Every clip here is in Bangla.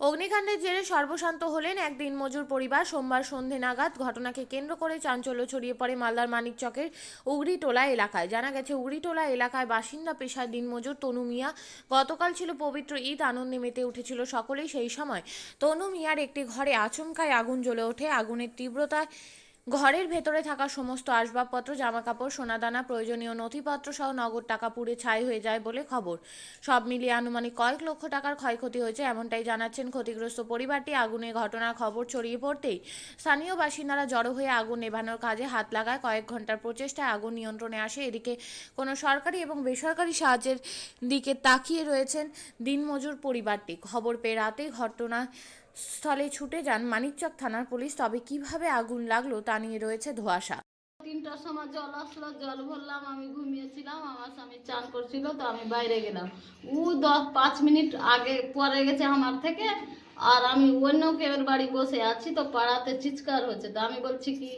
অগ্নিকাণ্ডের জেরে সর্বশান্ত হলেন এক দিনমজুর পরিবার। সোমবার সন্ধে নাগাদ ঘটনাকে কেন্দ্র করে চাঞ্চল্য ছড়িয়ে পড়ে মালদার মানিকচকের উগড়িটোলা এলাকায়। জানা গেছে, উগড়িটোলা এলাকায় বাসিন্দা পেশায় দিনমজুর তনু মিয়া। গতকাল ছিল পবিত্র ঈদ, আনন্দে মেতে উঠেছিল সকলেই সেই সময়। তনু মিয়ার একটি ঘরে আচমকায় আগুন জ্বলে ওঠে। আগুনের তীব্রতায় ঘরের ভেতরে থাকা সমস্ত আসবাবপত্র, জামাকাপড়, সোনাদানা, প্রয়োজনীয় নথিপত্র সহ নগদ টাকা পুড়ে ছাই হয়ে যায় বলে খবর। সব মিলিয়ে আনুমানিক কয়েক লক্ষ টাকার ক্ষয়ক্ষতি হয়েছে এমনটাই জানাচ্ছেন ক্ষতিগ্রস্ত পরিবারটি। আগুনের ঘটনার খবর ছড়িয়ে পড়তেই স্থানীয় বাসিন্দারা জড়ো হয়ে আগুন নেভানোর কাজে হাত লাগায়। কয়েক ঘণ্টার প্রচেষ্টায় আগুন নিয়ন্ত্রণে আসে। এদিকে কোনো সরকারি এবং বেসরকারি সাহায্যের দিকে তাকিয়ে রয়েছেন দিনমজুর পরিবারটি। খবর পেয়ে রাতেই ঘটনা স্থলে ছুটে যান মানিকচক থানার পুলিশ, তবে কীভাবে আগুন লাগল তা নিয়ে রয়েছে ধোঁয়াশা। তিনটার সময় জল আসলো, জল ভরলাম, আমি ঘুমিয়েছিলাম, আমার স্বামী চান করছিল, তো আমি বাইরে গেলাম। ও দশ পাঁচ মিনিট আগে পরে গেছে আমার থেকে, আর আমি অন্য কেউর বাড়ি বসে আছি, তো পাড়াতে চিৎকার হচ্ছে। তো আমি বলছি কি,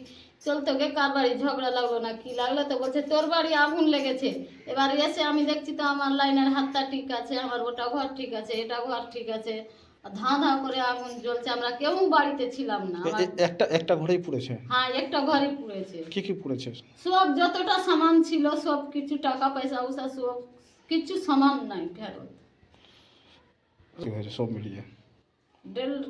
চল তোকে কার বাড়ি ঝগড়া লাগল না, কি লাগল? তো বলছে, তোর বাড়ি আগুন লেগেছে। এবার এসে আমি দেখছি তো আমার লাইনের হাতটা ঠিক আছে, আমার ওটা ঘর ঠিক আছে, এটা ঘর ঠিক আছে। ধা ধা করে আগুন জ্বলছে আমরা কেউ বাড়িতে ছিলাম না। এ- আমার- এ- একটা একটা ঘরেই পুড়েছে? হ্যাঁ একটা ঘরই পুড়েছে। কি কি পুড়েছে? সব যতটা সামান ছিল সব কিছু টাকা পয়সা উসা সব কিছু সামান নাই ফেরত। কি হয়েছে? সব মিলিয়ে? দেড়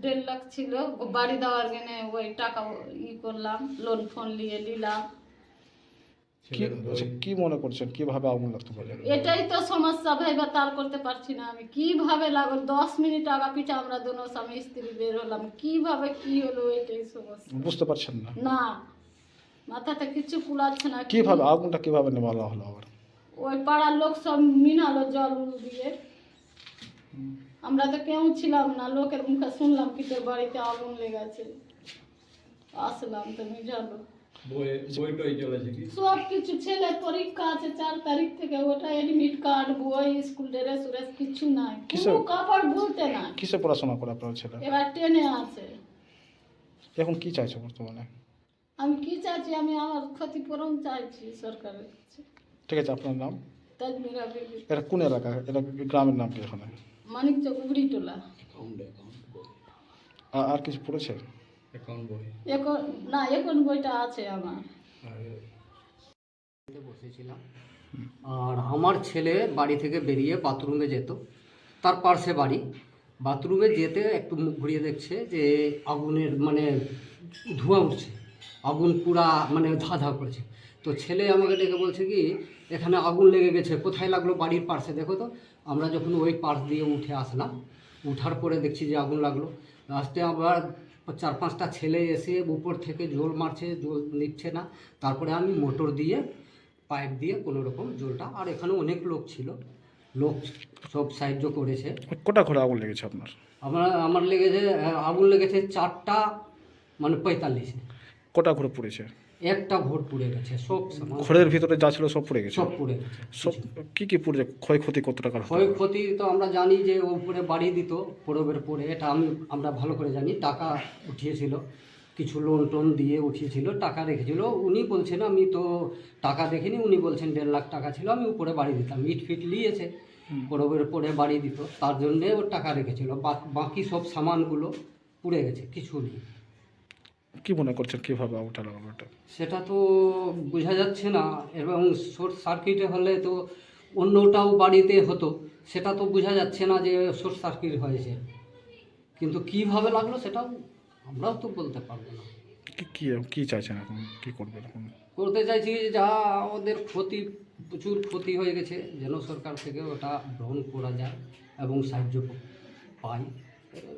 দেড় লাখ ছিল বাড়ি দেওয়ার ওই টাকা ই করলাম লোন ফোন নিয়ে নিলাম। কি আচ্ছা, মনে করছেন? কীভাবে আগুন লাগতে পারে? এটাই তো সমস্যা ভেবে তার করতে পারছি না আমি। কীভাবে লাগল? দশ মিনিট আগা পিঠে আমরা দোনো স্বামী স্ত্রী বের হলাম। কীভাবে কি হলো এটাই সমস্যা। বুঝতে পারছেন না? না মাথাতে কিছু কুলাচ্ছে না। কি- কীভাবে আগুনটা কীভাবে নেভানো হলো আবার? ওই পাড়ার লোক সব মিনালো জল উল দিয়ে। আমরা তো কেউ ছিলাম না লোকের মুখে শুনলাম কি তোর বাড়িতে আগুন লেগেছে। আসলাম তো মিজালো সব কিছু ছেলে পরীক্ষা আছে চার তারিখ থেকে ওটা এডমিট কার্ড বই স্কুল ড্রেস উরেস কিছু নাই। কোনো কাপড় বলতে না কিসে পড়াশোনা করে আপনার ছেলে? এবার টেনে আছে। এখন কি চাইছে বর্তমানে? আমি কি চাইছি? আমি আমার ক্ষতিপূরণ চাইছি সরকারের কাছে। ঠিক আছে আপনার নাম? তাজমিরা বিবি এটা কোন এলাকা? এটা গ্রামের নাম কি এখানে? মানিক চক উগড়িটোলা আর- আর কিছু পড়েছে? এখন না এখন বইটা আছে আমার। বসেছিলাম। আর আমার ছেলে বাড়ি থেকে বেরিয়ে বাথরুমে যেত। তার পার্শ্বে বাড়ি। বাথরুমে যেতে একটু মুখ ঘুরিয়ে দেখছে যে আগুনের মানে ধোঁয়া উঠছে। আগুন পুরা মানে ধা ধা করছে। তো ছেলে আমাকে ডেকে বলছে কি এখানে আগুন লেগে গেছে। কোথায় লাগল বাড়ির পার্শ্বে? দেখো তো আমরা যখন ওই পার্শ দিয়ে উঠে আসলাম উঠার পরে দেখছি যে আগুন লাগল। লাস্টে আবার চার পাঁচটা ছেলে এসে উপর থেকে জল মারছে জল নিচ্ছে না। তারপরে আমি মোটর দিয়ে পাইপ দিয়ে কোনো রকম জলটা আর এখানে অনেক লোক ছিল। লোক সব সাহায্য করেছে। কটা ঘরে আগুন লেগেছে আপনার? আমার আমার লেগেছে আগুন লেগেছে চারটা মানে পঁয়তাল্লিশে। কোটা ঘরে পুড়েছে? একটা ভোট পুড়ে গেছে সব সামান। ঘরের ভিতরে যা ছিল সব পুড়ে গেছে? সব পুড়ে গেছে সব কি কি পুড়েছে? ক্ষয়ক্ষতি কত টাকার? ক্ষয়ক্ষতি তো আমরা জানি যে ও উপরে বাড়ি দিত পরবের পরে। এটা আমি আমরা ভালো করে জানি টাকা উঠিয়েছিল। কিছু লোন টোন দিয়ে উঠিয়েছিল টাকা রেখেছিল। উনি বলছেন আমি তো টাকা দেখিনি। উনি বলছেন দেড় লাখ টাকা ছিল আমি উপরে বাড়ি দিতাম। ইট ফিট নিয়েছে পরবের পরে বাড়ি দিত। তার জন্যে ওর টাকা রেখেছিল। বাকি সব সামানগুলো পুড়ে গেছে কিছু নেই। কি মনে করছেন কীভাবে আগুনটা লাগালো এটা সেটা তো বোঝা যাচ্ছে না এবং শর্ট সার্কিটে হলে তো অন্যটাও বাড়িতে হতো সেটা তো বোঝা যাচ্ছে না যে শর্ট সার্কিট হয়েছে। কিন্তু কীভাবে লাগল সেটাও আমরাও তো বলতে পারব না। কি কি চাইছেন এখন? কি করবেন এখন? করতে চাইছি যে যা ওদের ক্ষতি প্রচুর ক্ষতি হয়ে গেছে যেন সরকার থেকে ওটা গ্রহণ করা যায় এবং সাহায্য পাই